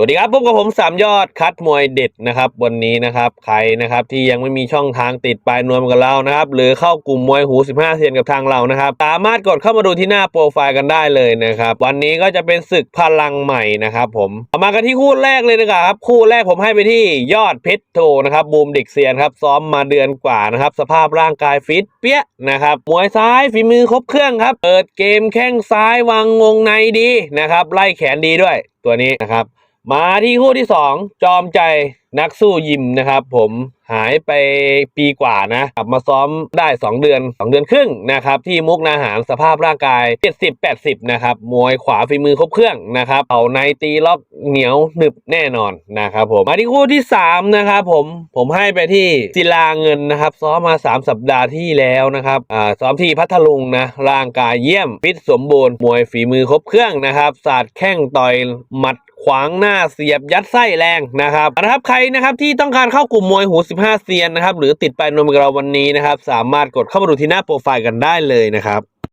สวัสดีครับพบกับผมสามยอดคัดมวยเด็ดนะครับ วันนี้นะครับใครนะครับที่ยังไม่มีช่องทางติดปลายนวมกับเรานะครับ หรือเข้ากลุ่มมวยหู 15 เซียนกับทางเรานะครับ สามารถกดเข้ามาดูที่หน้าโปรไฟล์กันได้เลยนะครับ วันนี้ก็จะเป็นศึกพลังใหม่นะครับผมเอามากันที่คู่แรกเลยนะครับคู่แรกผมให้ไปที่ยอดเพชรโทนะครับบูมเด็กเซียนครับซ้อมมาเดือนกว่านะครับสภาพร่างกายฟิตเปี้ยนะครับมวยซ้ายฝีมือครบเครื่องครับเปิดเกมแข้งซ้ายวางวงในดีนะครับไล่แขนดีด้วย ตัวนี้นะครับ มาที่คู่ที่2จอมใจนักสู้ยิมนะครับ ผมหายไปปีกว่านะกลับมาซ้อมได้ 2 เดือน 2 เดือนครึ่งนะครับ ที่มุกนาหารสภาพร่างกาย 70-80 นะครับ มวยขวาฝีมือครบเครื่องนะครับเอาในตีล็อกเหนียวหนึบแน่นอนนะครับผมมาที่คู่ที่ 3 นะครับผมผมให้ไปที่ศิลาเงินนะครับ ซ้อมมา 3 สัปดาห์ที่แล้วนะครับอ่าซ้อมที่พัทลุงนะร่างกายเยี่ยมฟิตสมบูรณ์มวยฝีมือครบเครื่องนะครับศาสตร์แข้งต่อยหมัด วางหน้าเสียบยัดไส้แรงนะครับนะครับใครนะครับที่ต้องการเข้ากลุ่มมวยหู 15 เซียนนะครับหรือติดไปนวมกับเราวันนี้นะครับสามารถกดเข้ามาดูที่หน้าโปรไฟล์กันได้เลยนะครับ